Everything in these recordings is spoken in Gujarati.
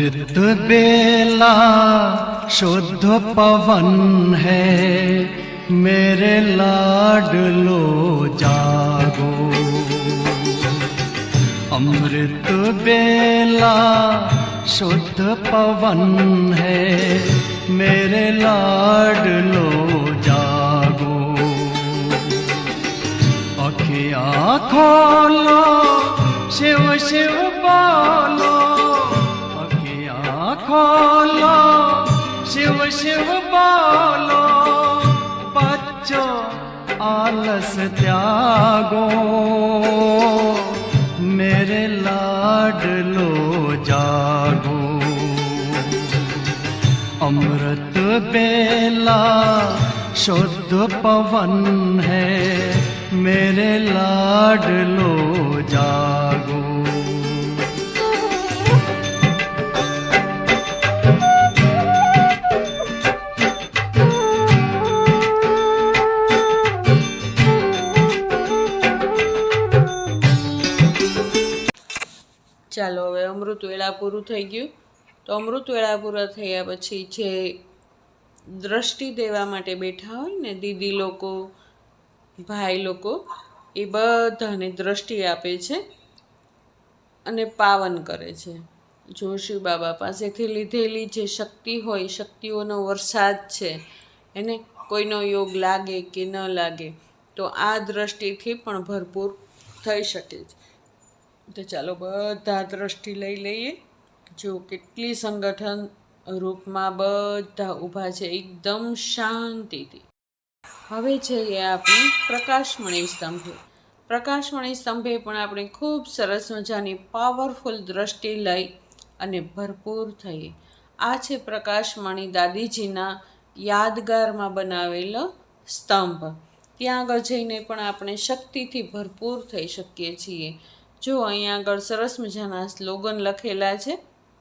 अमृत बेला शुद्ध पवन है, मेरे लाडलो जागो। अमृत बेला शुद्ध पवन है, मेरे लाडलो जागो। अखिया खोलो शिव शिव बोलो खोलो, शिव शिव बोलो, बच्चों, आलस त्यागो, मेरे लाडलो जागो। अमृत बेला शुद्ध पवन है, मेरे लाडलो जागो। ચાલો, હવે અમૃત વેળા પૂરું થઈ ગયું. તો અમૃત વેળા પૂરા થયા પછી જે દ્રષ્ટિ દેવા માટે બેઠા હોય ને, દીદી લોકો, ભાઈ લોકો, એ બધાને દ્રષ્ટિ આપે છે અને પાવન કરે છે. જોશી બાબા પાસેથી લીધેલી જે શક્તિ હોય, શક્તિઓનો વરસાદ છે, એને કોઈનો યોગ લાગે કે ન લાગે, તો આ દ્રષ્ટિથી પણ ભરપૂર થઈ શકે છે. તો ચાલો બધા દ્રષ્ટિ લઈ લઈએ. જો કેટલી સંગઠન રૂપમાં બધા ઊભા છે, એકદમ શાંતિથી. હવે જઈએ આપણે પ્રકાશમણી સ્તંભે. પ્રકાશમણી સ્તંભે પણ આપણે ખૂબ સરસ મજાની પાવરફુલ દ્રષ્ટિ લઈ અને ભરપૂર થઈએ. આ છે પ્રકાશમણી દાદીજીના યાદગારમાં બનાવેલો સ્તંભ. ત્યાં આગળ જઈને પણ આપણે શક્તિથી ભરપૂર થઈ શકીએ છીએ. જો અહીંયા આગળ સરસ મજાના સ્લોગન લખેલા છે,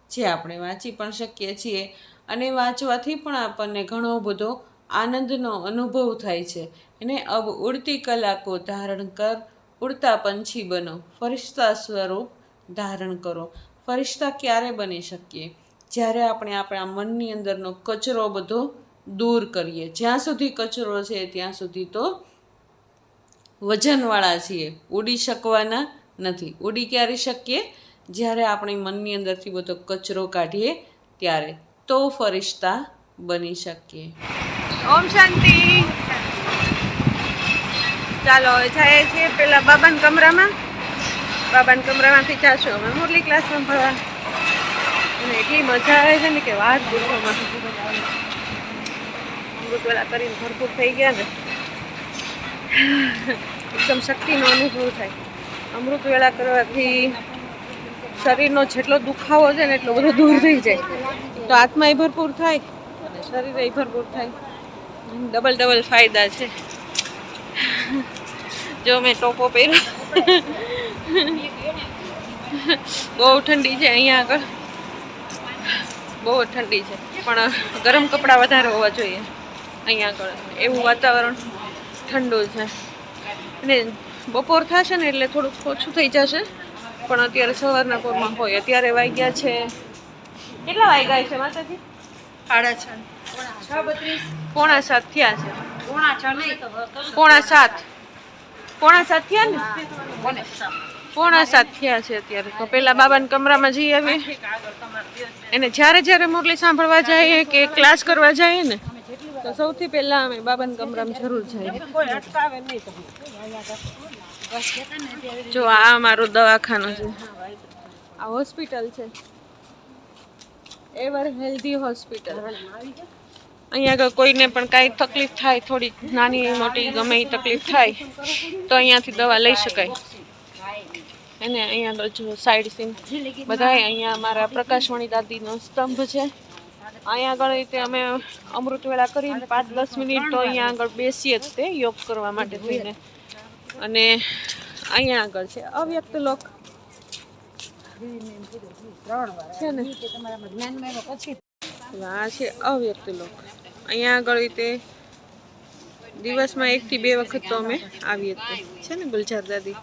જે આપણે વાંચી પણ શકીએ છીએ અને વાંચવાથી પણ આપણને ઘણો બધો આનંદનો અનુભવ થાય છે. એને અબ ઉડતી કલાકો ધારણ કર, ઉડતા પંછી બનો, ફરિશ્તા સ્વરૂપ ધારણ કરો. ફરિશ્તા ક્યારે બની શકીએ? જ્યારે આપણે આપણા મનની અંદરનો કચરો બધો દૂર કરીએ. જ્યાં સુધી કચરો છે ત્યાં સુધી તો વજનવાળા છીએ. ઉડી શકવાના નથી. ઉડી ક્યારે શકીએ? જ્યારે આપણે મનની અંદરથી બધો કચરો કાઢીએ ત્યારે તો ફરિશ્તા બની શકીએ. ઓમ શાંતિ. ચાલો જઈએ છીએ પેલા બાબાના કમરામાં. બાબાના કમરામાંથી જાશું અમે. મુરલી ક્લાસમાં ભણવા. અને એટલી મજા આવે છે ને કે વાત પૂછવામાં અમૃત વેલા કરીને ભરપૂર થઈ ગયા ને. એકદમ શક્તિનો અનુભવ થાય. અમૃત વેળા કરવાથી શરીરનો જેટલો દુખાવો છે ને એટલો બધો દૂર થઈ જાય. તો આત્માય ભરપૂર થાય અને શરીરે ભરપૂર થાય. ડબલ ડબલ ફાયદા છે. જો મેં ટોપો પહેર્યો. બહુ ઠંડી છે અહીંયા આગળ. બહુ ઠંડી છે. પણ ગરમ કપડાં વધારે હોવા જોઈએ અહીંયા આગળ. એવું વાતાવરણ ઠંડુ છે. અને બપોર થશે ને એટલે થોડુંક ઓછું થઈ જશે. પણ અત્યારે સવારના પોરમાં હોય. અત્યારે વાગ્યા છે. કેટલા વાગ્યા છે માતાજી? સાડા છ. છ બત્રીસ? પોણા સાત થયા છે. પોણા છ નહીં પોણા સાત. પોણા સાત થયા ને? પોણા સાત. થયા છે અત્યારે. તો પેલા બાબાના કમરામાં જઈ આવીએ એને જ્યારે જ્યારે મુરલી સાંભળવા જઈએ કે ક્લાસ કરવા જઈએ ને તો સૌથી પહેલા અમે બાબાના કમરામાં જરૂર જઈએ. જો આ મારું દવાખાનું છે. આ હોસ્પિટલ છે. Ever healthy hospital. અહીંયા આગળ કોઈને પણ કાંઈ તકલીફ થાય થોડી નાની મોટી ગમે એ તકલીફ થાય તો અહીંયાથી દવા લઈ શકાય. અને અહીંયા આગળ જો સાઈડ સીન બધાય અહીંયા અમારા પ્રકાશવાણી દાદીનો સ્તંભ છે. અહીંયા આગળ રીતે અમે અમૃત વેળા કરીને પાંચ દસ મિનિટ તો અહીંયા આગળ બેસીએ જ તે યોગ કરવા માટે થઈને. અને અહીંયા આગળ છે. અવ્યક્ત લોક. છે ને? આ છે અવ્યક્ત અહીંયા આગળ રીતે દિવસમાં એકથી બે વખત તો અમે આવીએ છે ને, ગુલજાર દાદી?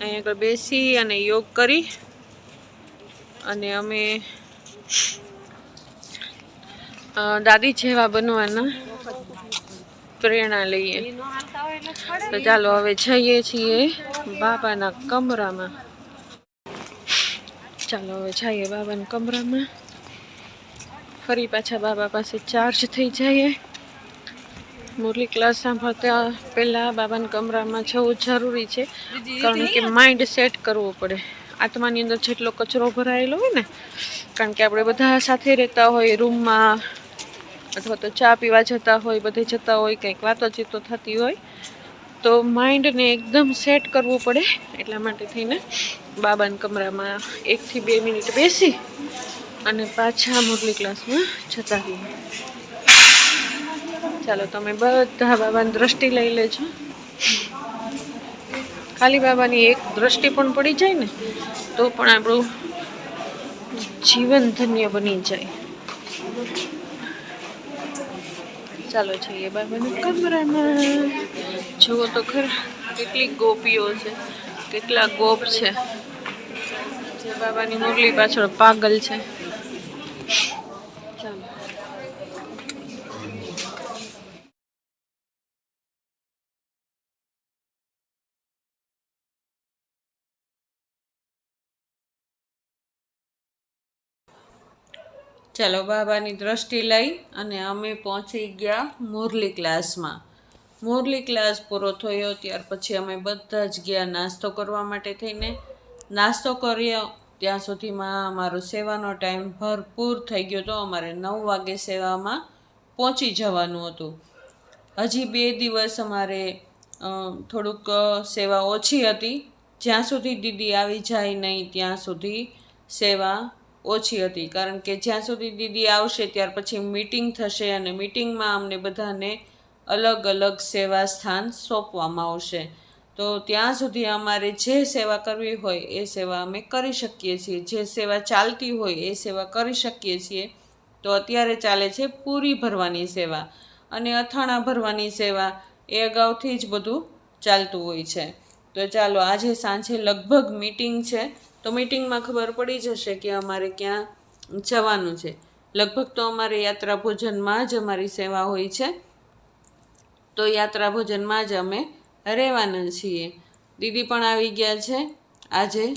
અહીંયા આગળ બેસી અને યોગ કરી અને અમે દાદી જેવા બનવાના. પ્રેરણા લઈએ. તો ચાલો હવે જઈએ છીએ બાબાના કમરામાં. ચાલો હવે જઈએ બાબાના કમરામાં. ફરી પાછા બાબા પાસે ચાર્જ થઈ જઈએ. મુરલી ક્લાસ સાંભળતા પહેલાં બાબાના કમરામાં જવું જરૂરી છે. કારણ કે માઇન્ડ સેટ કરવું પડે. આત્માની અંદર જેટલો કચરો ભરાયેલો હોય ને, કારણ કે આપણે બધા સાથે રહેતા હોય રૂમમાં અથવા તો ચા પીવા જતા હોય, બધે જતા હોય, કંઈક વાતોચીતો થતી હોય, તો માઇન્ડને એકદમ સેટ કરવું પડે. એટલા માટે થઈને બાબાના કમરામાં એકથી બે મિનિટ બેસી અને પાછા મુરલી ક્લાસમાં જતા રહીએ. ચાલો, તમે બધા બાબાની દ્રષ્ટિ લઈ લેજો. ખાલી બાબાની એક દ્રષ્ટિ પણ પડી જાય ને, તો પણ આપણું જીવન ધન્ય બની જાય. ચાલો જઈએ બાબાના કમરામાં જુઓ તો ખરા, કેટલી ગોપીઓ છે. કેટલા ગોપ છે. જે બાબાની મુરલી પાછળ પાગલ છે ચાલો ચાલો બાબાની દ્રષ્ટિ લઈ અને અમે પહોંચી ગયા મુરલી ક્લાસમાં. મુરલી ક્લાસ પૂરો થયો, ત્યાર પછી અમે બધા જ ગયા નાસ્તો કરવા માટે થઈને. નાસ્તો કર્યો, ત્યાં સુધીમાં અમારો સેવાનો ટાઈમ ભરપૂર થઈ ગયો હતો અમારે નવ વાગે સેવામાં પહોંચી જવાનું હતું. હજી બે દિવસ અમારે થોડુંક સેવા ઓછી હતી. જ્યાં સુધી દીદી આવી જાય નહીં, ત્યાં સુધી સેવા ઓછી હતી. કારણ કે જ્યાં સુધી દીદી આવશે ત્યાર પછી મીટિંગ થશે અને મીટિંગમાં અમને બધાને અલગ અલગ સેવા સ્થાન સોંપવામાં આવશે. તો ત્યાં સુધી અમારે જે સેવા કરવી હોય એ સેવા અમે કરી શકીએ છીએ. જે સેવા ચાલતી હોય એ સેવા કરી શકીએ છીએ. તો અત્યારે ચાલે છે પૂરી ભરવાની સેવા. અને અથાણા ભરવાની સેવા એ અગાઉથી જ બધું ચાલતું હોય છે. તો ચાલો આજે સાંજે લગભગ મીટિંગ છે. તો મિટિંગમાં ખબર પડી જશે કે અમારે ક્યાં જવાનું છે. લગભગ તો અમારે યાત્રા ભોજનમાં જ અમારી સેવા હોય છે. તો યાત્રા ભોજનમાં જ અમે રહેવાના છીએ. દીદી પણ આવી ગયા છે આજે.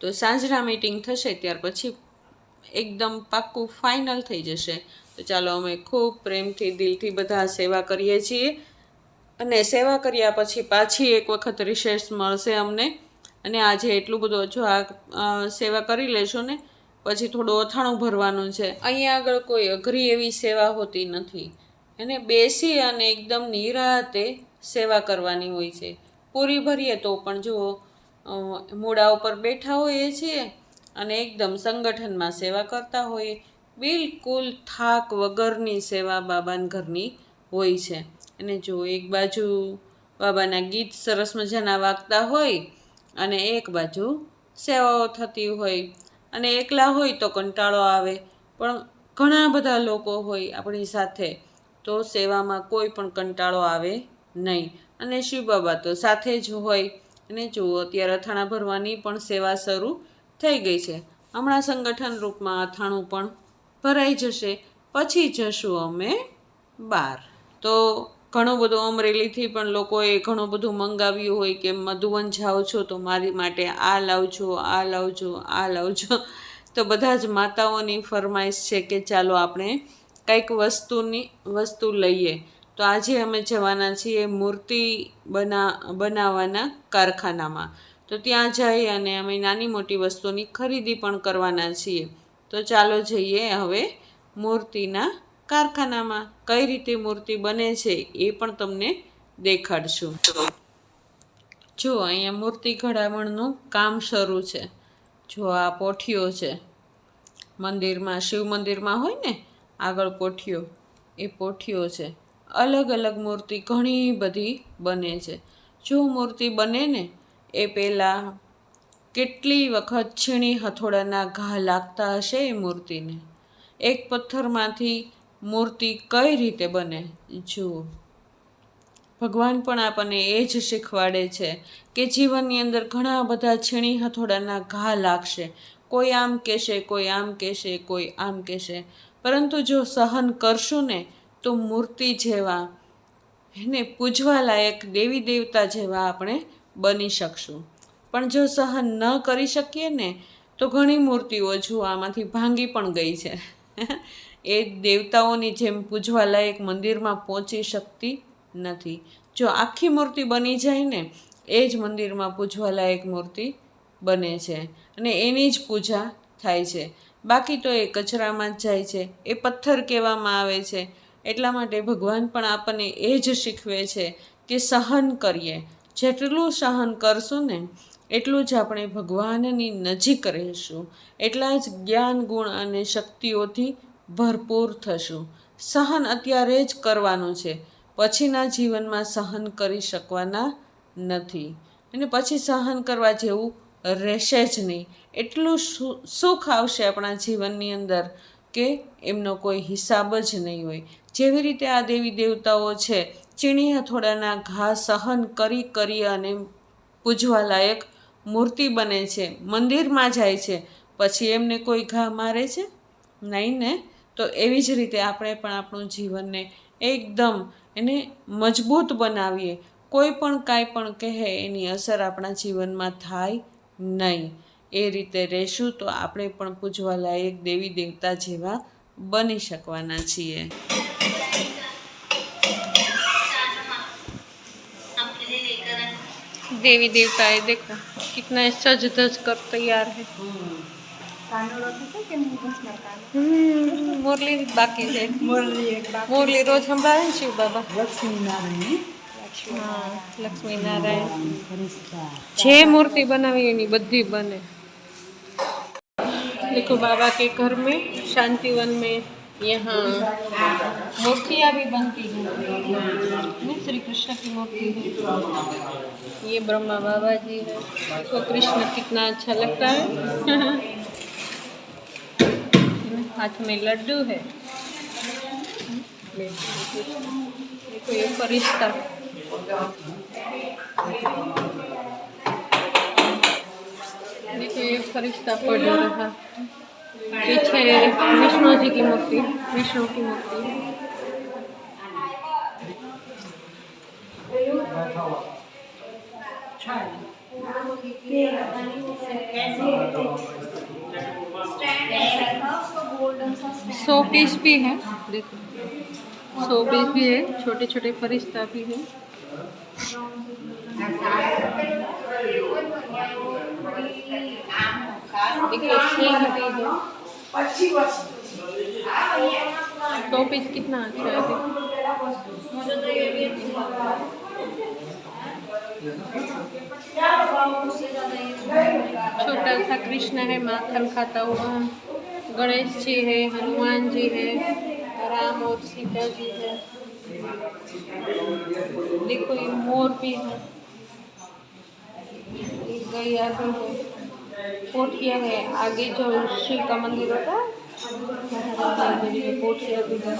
તો સાંજના મીટિંગ થશે, ત્યાર પછી એકદમ પાક્કું ફાઇનલ થઈ જશે. તો ચાલો અમે ખૂબ પ્રેમથી, દિલથી બધા સેવા કરીએ છીએ. અને સેવા કર્યા પછી પાછી એક વખત રિસેસ મળશે અમને. અને આજે એટલું બધું જો આ સેવા કરી લેશો ને, પછી થોડું અથાણું ભરવાનું છે. અહીંયા આગળ કોઈ અઘરી એવી સેવા હોતી નથી. એને બેસી અને એકદમ નિરાતે સેવા કરવાની હોય છે. પૂરી ભરીએ તો પણ જો મૂળા ઉપર બેઠા હોઈએ છીએ અને એકદમ સંગઠનમાં સેવા કરતા હોઈએ, બિલકુલ થાક વગરની સેવા બાબાના ઘરની હોય છે. અને જો એક બાજુ બાબાના ગીત સરસ મજાના વાગતા હોય અને એક બાજુ સેવાઓ થતી હોય અને એકલા હોય તો કંટાળો આવે. પણ ઘણા બધા લોકો હોય આપણી સાથે તો સેવામાં કોઈ પણ કંટાળો આવે નહીં. અને શિવ બાબા તો સાથે જ હોય. અને જુઓ, અત્યારે અથાણા ભરવાની પણ સેવા શરૂ થઈ ગઈ છે. હમણાં સંગઠન રૂપમાં અથાણું પણ ભરાઈ જશે. પછી જશું અમે બાર તો ઘણું બધું અમરેલીથી પણ લોકોએ ઘણું બધું મંગાવ્યું હોય કે, મધુવન, જાઓ છો તો મારી માટે આ લાવજો આ લાવજો આ લાવજો. તો બધા જ માતાઓની ફરમાઈશ છે કે, ચાલો આપણે કંઈક વસ્તુની, વસ્તુ લઈએ. તો આજે અમે જવાના છીએ મૂર્તિ બના, બનાવવાના કારખાનામાં. તો ત્યાં જઈ અને અમે નાની મોટી વસ્તુની ખરીદી પણ કરવાના છીએ. તો ચાલો જઈએ હવે મૂર્તિના કારખાનામાં કઈ રીતે મૂર્તિ બને છે એ પણ તમને દેખાડશું. જો અહીંયા મૂર્તિ ઘડામણનું કામ શરૂ છે. જો આ પોઠીઓ છે. મંદિરમાં, શિવ મંદિરમાં હોય ને, આગળ પોઠીઓ. એ પોઠીઓ છે. અલગ અલગ મૂર્તિ ઘણી બધી બને છે. જો મૂર્તિ બને ને, એ પહેલાં કેટલી વખત છીણી હથોડાના ઘા લાગતા હશે એ મૂર્તિને? એક પથ્થરમાંથી મૂર્તિ કઈ રીતે બને? જુઓ. ભગવાન પણ આપણને એ જ શીખવાડે છે કે જીવનની અંદર ઘણા બધા છીણી હથોડાના ઘા લાગશે. કોઈ આમ કહેશે, કોઈ આમ કહેશે, કોઈ આમ કહેશે. પરંતુ જો સહન કરશું ને, તો મૂર્તિ જેવા, એને પૂજવા લાયક દેવી દેવતા જેવા આપણે બની શકશું. પણ જો સહન ન કરી શકીએ ને, તો ઘણી મૂર્તિઓ જુઓ, આમાંથી ભાંગી પણ ગઈ છે. એ દેવતાઓની જેમ પૂજવા લાયક મંદિરમાં પહોંચી શકતી નથી. જો આખી મૂર્તિ બની જાય ને, એ જ મંદિરમાં પૂજવા લાયક મૂર્તિ બને છે અને એની જ પૂજા થાય છે. બાકી તો એ કચરામાં જ જાય છે. એ પથ્થર કહેવામાં આવે છે. એટલા માટે ભગવાન પણ આપણને એ જ શીખવે છે કે સહન કરીએ. જેટલું સહન કરશું ને, એટલું જ આપણે ભગવાનની નજીક રહીશું. એટલા જ જ્ઞાન, ગુણ અને શક્તિઓથી ભરપૂર થશું. સહન અત્યારે જ કરવાનું છે. પછીના જીવનમાં સહન કરી શકવાના નથી. અને પછી સહન કરવા જેવું રહેશે જ નહીં. એટલું સુખ આવશે આપણા જીવનની અંદર કે એમનો કોઈ હિસાબ જ નહીં હોય. જેવી રીતે આ દેવી દેવતાઓ છે, ચીણી હથોડાના ઘા સહન કરી કરી અને પૂજવા લાયક મૂર્તિ બને છે. મંદિરમાં જાય છે. પછી એમને કોઈ ઘા મારે છે? નહીં ને? તો એવી જ રીતે આપણે પણ આપણું જીવનને એકદમ એને મજબૂત બનાવીએ કોઈ પણ કાંઈ પણ કહે એની અસર આપણા જીવનમાં થાય નહીં એ રીતે રહેશું તો આપણે પણ પૂજવા લાયક દેવી દેવતા જેવા બની શકવાના છીએ देवी देवता है देखो कितना सज धज कर तैयार है हम्म, मुरली बाकी है मुरली रोज संभाळे ને શિવ બાબા હા લક્ષ્મી નારાયણ જે મૂર્તિ બનાવી એની બધી બને देखो बाबा के घर में शांतिवन में यहाँ मूर्तियाँ भी बनती हैं श्री कृष्ण की मूर्ति है ये ब्रह्मा बाबा जी है तो कृष्ण कितना अच्छा लगता है हाथ में लड्डू है। देखो ये फरिश्ता। देखो ये फरिश्ता पड़ रहा। पीछे विष्णु जी की मूर्ति, विष्णु की मूर्ति। सौ पीस भी है देखो। सौ पीस भी है छोटे छोटे फरिश्ता भी है। देखो सिंह भी है। सौ पीस कितना अच्छा है देखो। छोटा सा कृष्ण है माखन खाता हुआ गणेश जी है हनुमान जी है राम और सीता जी है देखो ये मोर भी है ये गैया भी है पोठिया है आगे जो शिव का मंदिर होता है महाराज जी के पोठिया भी है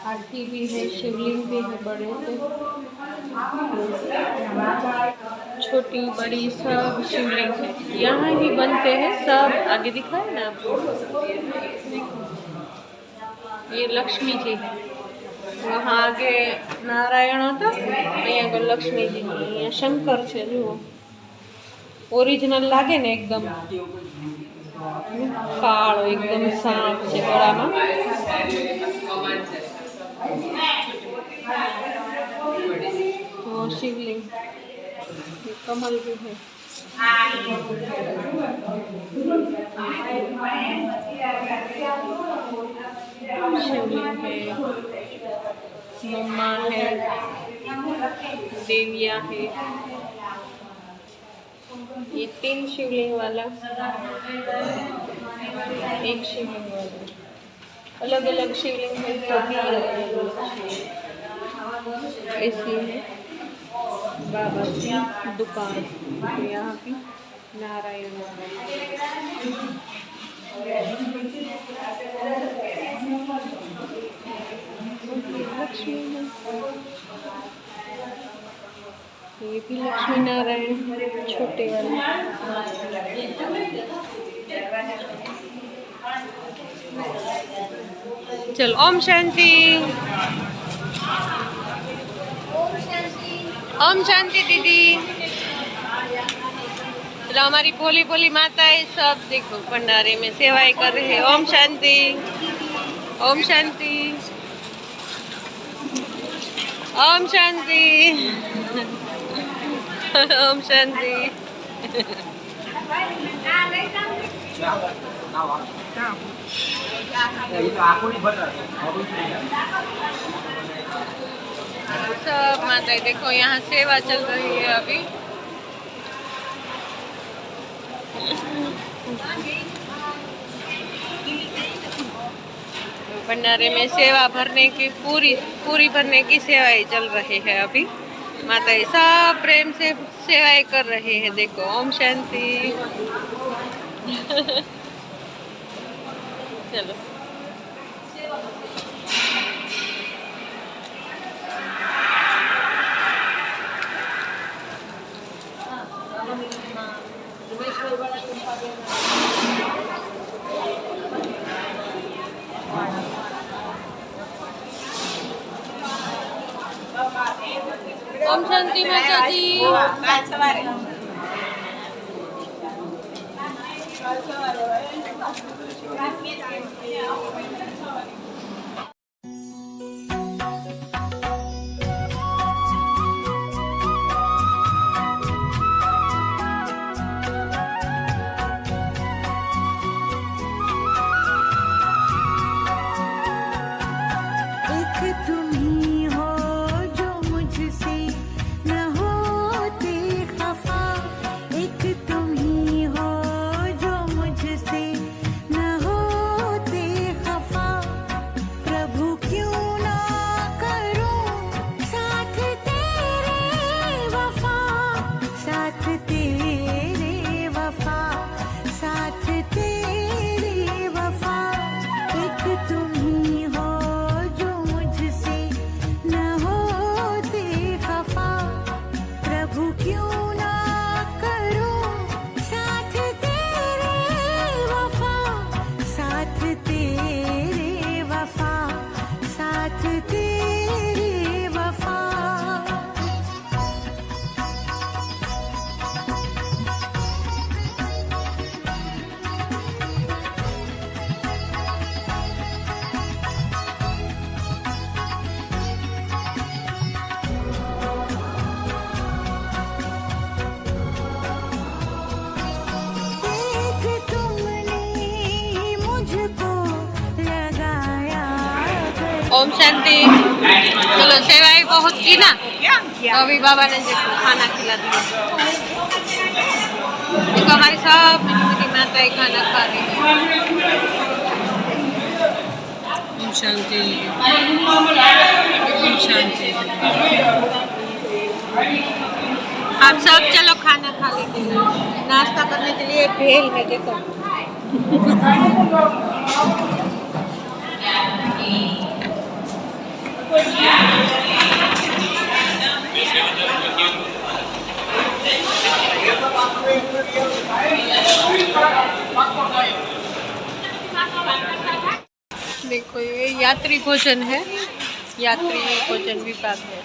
हाथी भी है शिवलिंग भी है बड़े से छोटी बड़ी सब शिवलिंग है यहाँ ही बनते हैं सब आगे दिखाए ना आपको देखो ये लक्ष्मी जी है वहाँ आगे नारायण होता અહીંયા આગળ લક્ષ્મી जी અહીંયા શંકર છે જુઓ ઓરિજિનલ લાગે ને એકદમ કાળો એકદમ સાપ છે ગળામાં तो शिवलिंग ये कमल भी है। मम्मा है, देविया है। ये तीन शिवलिंग वाला, एक शिवलिंग वाला। अलग अलग शिवलिंग है, सभी ऐसी है। बाबा की दुकान यहाँ की नारायण लक्ष्मी। ये भी लक्ष्मी नारायण छोटे वाले। ચલો ઓમ શાંતિ દીદી. એટલે અમારી ભોલી ભોલી માતા એ સબ દેખો, ભંડારે મેં સેવાય કરે હે. ઓમ શાંતિ. ઓમ શાંતિ. ઓમ શાંતિ. ઓમ શાંતિ. આખું ભર सब माताएँ देखो यहाँ सेवा चल रही है अभी। भंडारे में सेवा भरने की, पूरी पूरी भरने की सेवाएँ चल रही है अभी। माता सब प्रेम से सेवाएँ कर रहे हैं, देखो, ओम शांति। चलो। ઓમ શાંતિ માતાજી સવારે. સવારે ઓમ શાંતિ ચલો સેવા એ પહોંચ ગઈ ના अभी बाबा ने जो खाना खिला दिया। तो हमारी सब मेरी माता ही खाना खा रही ओम शांति। ओम शांति। आप सब चलो खाना खा लेते हैं नाश्ता करने के लिए भेल है देखो। देखो, ये यात्री भोजन है। यात्री भोजन भी विभाग है।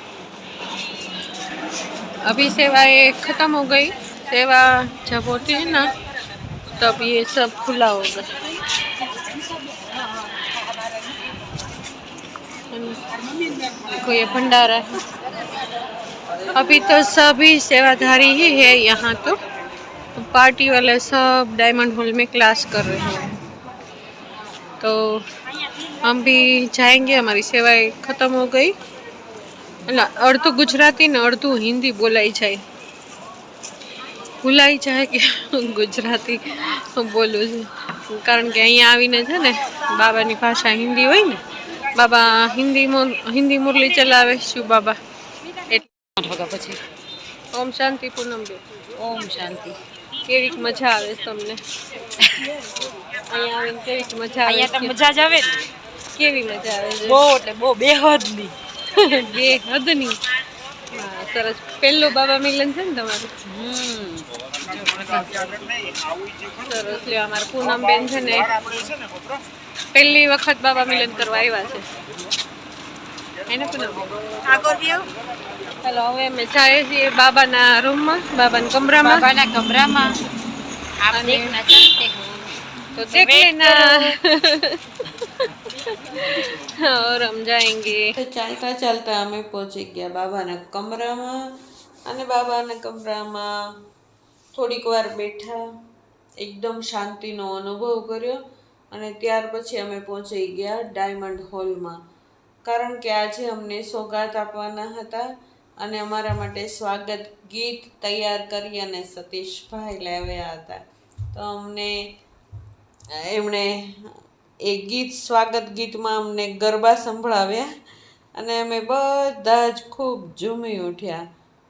अभी सेवाएँ खत्म हो गई। सेवा जब होती है ना, तब ये सब खुला होगा देखो ये भंडारा है अभी तो सभी सेवाधारी ही है यहाँ तो पार्टी वाले सब डायमंड हॉल में क्लास कर रहे हैं तो हम भी जाएंगे हमारी सेवाएं खत्म हो गई એટલે અડધું ગુજરાતી ને અડધું હિન્દી બોલાઈ જાય ભૂલાઈ જાય કે ગુજરાતી બોલું છું કારણ કે અહીંયા આવીને છે ને બાબાની ભાષા હિન્દી હોય ને બાબા હિન્દી હિન્દી મુરલી ચલાવે શું બાબા. એટલે પછી? ઓમ શાંતિ પૂનમ બે ઓમ શાંતિ. કેવીક મજા આવે તમને? અહીંયા આવીને કેવીક મજા આવે અહીંયા તો મજા જ આવે કેવી મજા આવે છે? બહુ એટલે બહુ બેહદની. બે હદની હા સરસ. પહેલું બાબા મિલન છે ને તમારું? હમ. સરસ લ્યો અમારા પૂનમબેન છે ને પહેલી વખત બાબા મિલન કરવા આવ્યા છે એને પૂનમબેન ચાલો હવે અમે જઈએ છીએ બાબાના રૂમમાં બાબાના કમરામાં બાબાના કમરામાં આપ અને- દેખના ચાહતે હો तो देख लेना और हम जाएंगे तो ચાલતા ચાલતા અમે પહોંચી ગયા બાબાના કમરામાં અને બાબાના કમરામાં થોડીક વાર બેઠા, એકદમ શાંતિનો અનુભવ કર્યો અને ત્યાર પછી અમે પહોંચી ગયા ડાયમંડ હોલમાં. કારણ કે આજે અમને સોગાત આપવાના હતા અને અમારા માટે સ્વાગત ગીત તૈયાર કરી અને સતીશભાઈ લાવ્યા હતા. તો અમને, એમણે એ ગીત, સ્વાગત ગીતમાં અમને ગરબા સંભળાવ્યા અને અમે બધા જ ખૂબ ઝૂમી ઉઠ્યા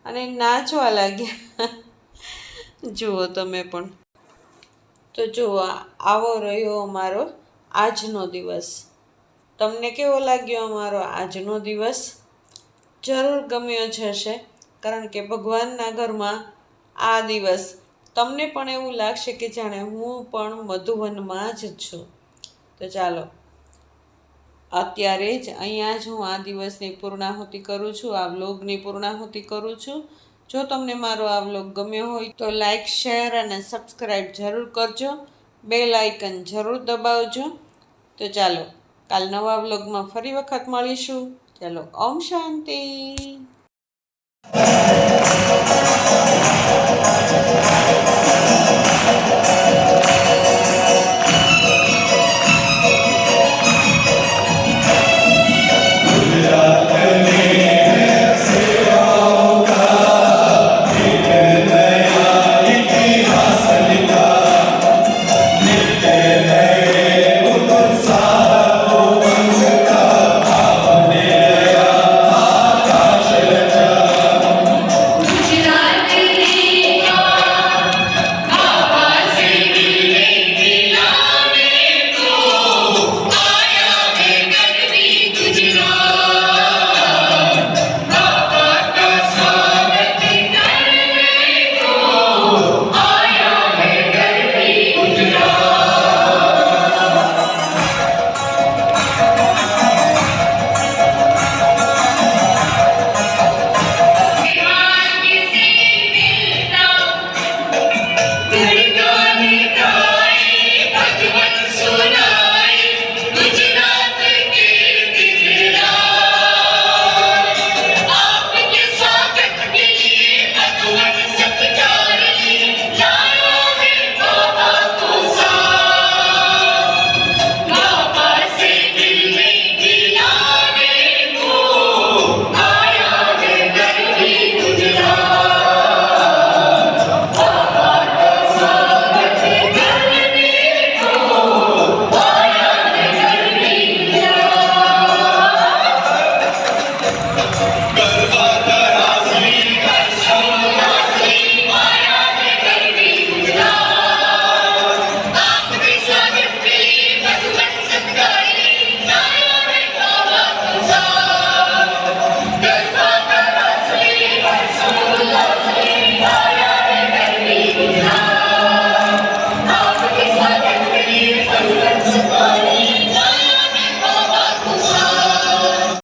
અને નાચવા લાગ્યા. જુઓ તમે પણ. તો જુઓ આવો રહ્યો અમારો આજનો દિવસ. તમને કેવો લાગ્યો અમારો આજનો દિવસ? જરૂર ગમ્યો જ હશે, કારણ કે ભગવાનના ઘરમાં આ દિવસ. તમને પણ એવું લાગશે કે જાણે હું પણ મધુવનમાં જ છું. તો ચાલો. અત્યારે જ અહીંયા જ હું આ દિવસની પૂર્ણાહુતિ કરું છું, આ વ્લોગની પૂર્ણાહુતિ કરું છું. જો તમને મારો આ વ્લોગ ગમ્યો હોય તો લાઈક શેર અને સબસ્ક્રાઈબ જરૂર કરજો. બે લાઇકન જરૂર દબાવજો. તો ચાલો, કાલ નવા વ્લોગમાં ફરી વખત મળીશું. ચાલો, ઓમ શાંતિ. ગરબા